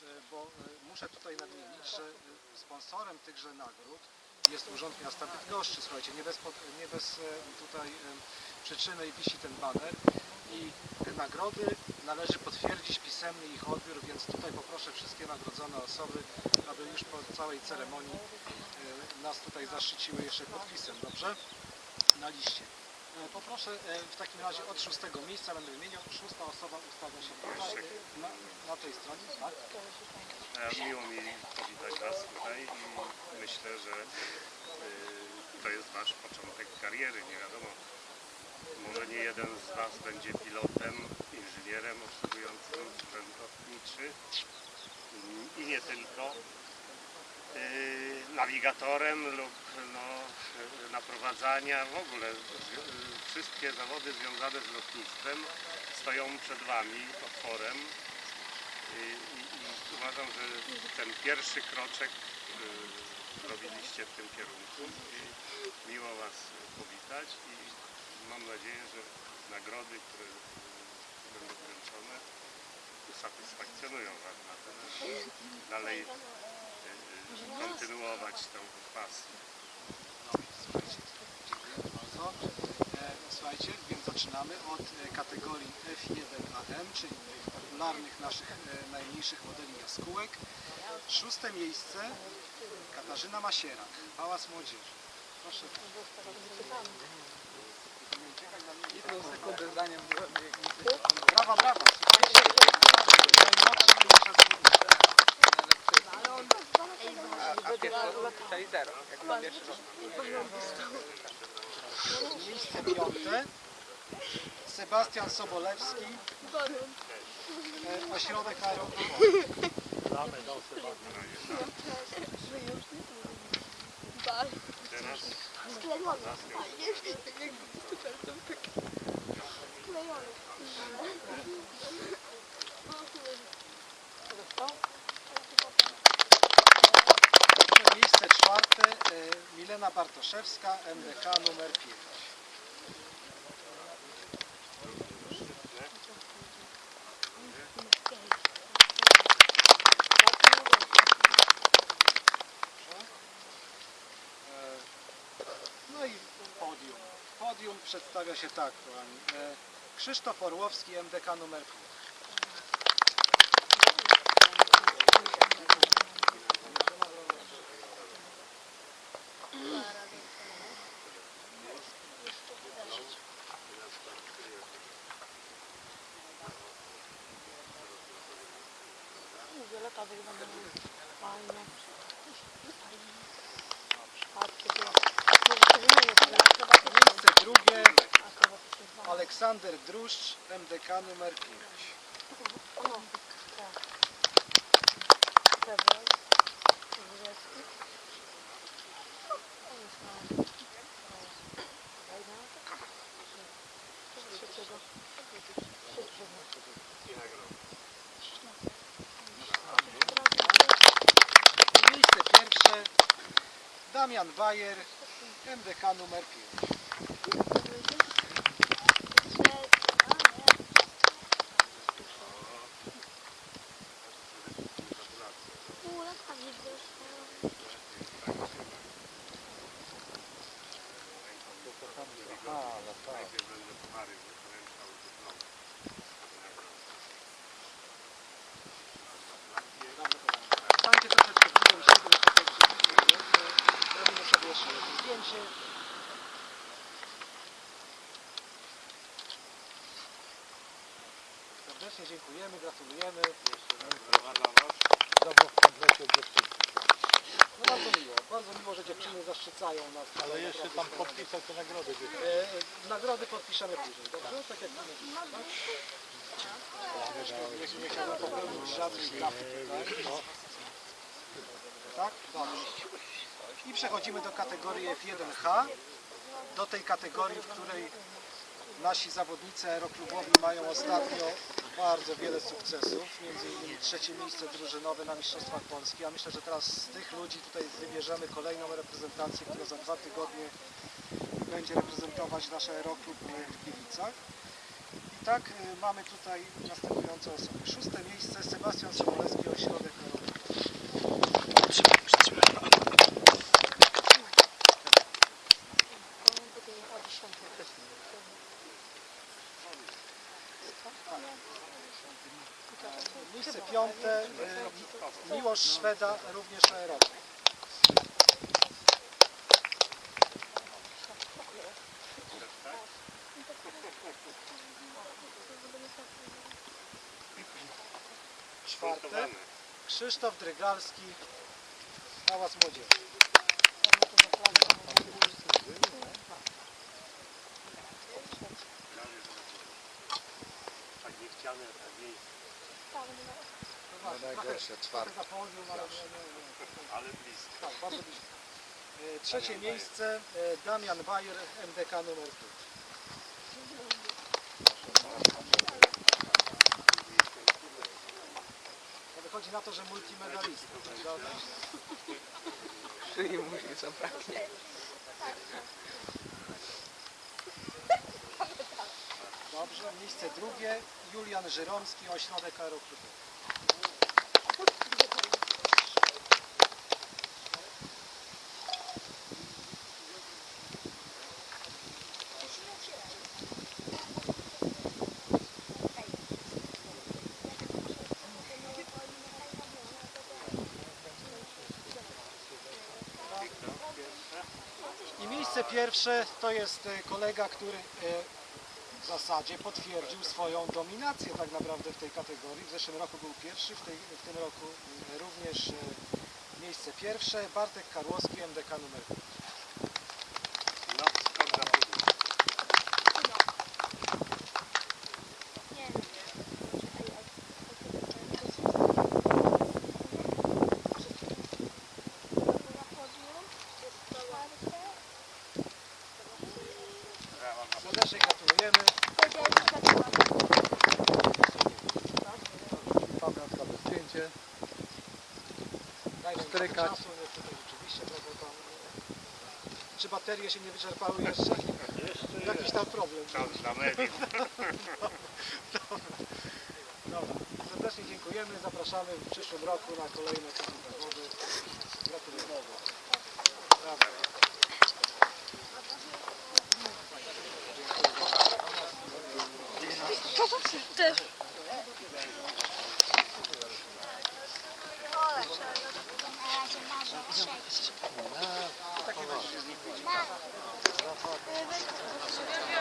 że- bo e, muszę tutaj nadmienić, że e, sponsorem tychże nagród jest Urząd Miasta Bydgoszczy. Słuchajcie, nie bez, pod- nie bez e, tutaj e, przyczyny wisi ten baner i nagrody należy potwierdzić pisemnie ich odbiór, więc tutaj poproszę wszystkie nagrodzone osoby, aby już po całej ceremonii e, nas tutaj zaszczyciły jeszcze podpisem, dobrze? Na liście. E, Poproszę e, w takim razie od szóstego miejsca, będę wymieniał, szósta osoba ustawia się tutaj, na, na tej stronie, tak? E, Miło mi powitać Was tutaj i myślę, że to jest Wasz początek kariery, nie wiadomo. Może nie jeden z Was będzie pilotem, inżynierem obsługującym sprzęt lotniczy i nie tylko. Y, Nawigatorem lub no, y, naprowadzania, w ogóle y, wszystkie zawody związane z lotnictwem stoją przed Wami otworem. I, i, i uważam, że ten pierwszy kroczek y, robiliście w tym kierunku i miło Was powitać i mam nadzieję, że nagrody, które y, będą wręczone usatysfakcjonują Was na żeby dalej y, y, kontynuować tę pasję. Dziękuję bardzo. Słuchajcie, więc zaczynamy od e, kategorii F1AM, czyli tych popularnych naszych e, najmniejszych modeli jaskółek. Szóste miejsce Katarzyna Masierak, Pałac Młodzieży. Proszę. Jedną sekundę zdaniem Brawa, brawa. Słuchajcie, najmłodszy uczestnik. a, a pierwszy czyli zero, jak byłem pierwszy rok. Miejsce piąte Sebastian Sobolewski, e, ośrodek aerodromowy. Teraz Miejsce Milena Bartoszewska, MDK numer 5. E, No i podium. Podium przedstawia się tak, kochani. E, Krzysztof Orłowski, MDK numer 5. Fioletowych będą fajne. Miejsce drugie. Aleksander Druszcz, MDK numer 5. O, tak. Dobra. Dwudziesty. O, jest mały. Wejdę na to. Trzeciego. Trzeciego. Miejsce pierwsze Damian Bajer, MDK numer 5. Serdecznie dziękujemy, gratulujemy. Brawa dla Was. Komplecie. No bardzo miło, bardzo miło, że dziewczyny zaszczycają nas. Ale jeszcze tam podpisać te nagrody. E, nagrody podpiszemy później, dobrze? Tak jak mówię, tak? Nie, nie chciałbym popełnić żadnych tutaj. No. Tak? Dobrze. I przechodzimy do kategorii F1H. Do tej kategorii, w której nasi zawodnicy aeroklubowi mają ostatnio bardzo wiele sukcesów, między innymi trzecie miejsce drużynowe na Mistrzostwach Polski. A myślę, że teraz z tych ludzi tutaj wybierzemy kolejną reprezentację, która za dwa tygodnie będzie reprezentować nasz aeroklub w Gliwicach. I tak y, mamy tutaj następujące osoby. Szóste miejsce Sebastian Sobolewski, Ośrodek piąte y, Miłosz Szweda, również aerobik. Czwarte. Krzysztof Drygalski, Hałas Młodzieży. Tak miejsce, No najgorsze, czwarte. Ale blisko. Tak, bardzo blisko. E, Trzecie miejsce e, Damian Bajer, MDK numer 5. No Wychodzi na to, że multimedalista. prawda? Szyi musi zabraknie. Dobrze, miejsce drugie Julian Żyromski, ośrodek aeroklubu. I miejsce pierwsze to jest e, kolega, który e, w zasadzie potwierdził swoją dominację tak naprawdę w tej kategorii. W zeszłym roku był pierwszy, w, tej, w tym roku również e, miejsce pierwsze. Bartek Karłowski, MDK numer 5. No, skok na podwórze. Brawa, brawa. Serdecznie gratulujemy. Pamiątka bez zdjęcie. Czasu, rzeczywiście, prawda, tam, e, czy baterie się nie wyczerpały jeszcze? Jakiś tam problem. Czas dla mediów. Dobra, serdecznie dziękujemy. Zapraszamy w przyszłym roku na kolejne zawody. Gratulujemy. Brawo. Thank you.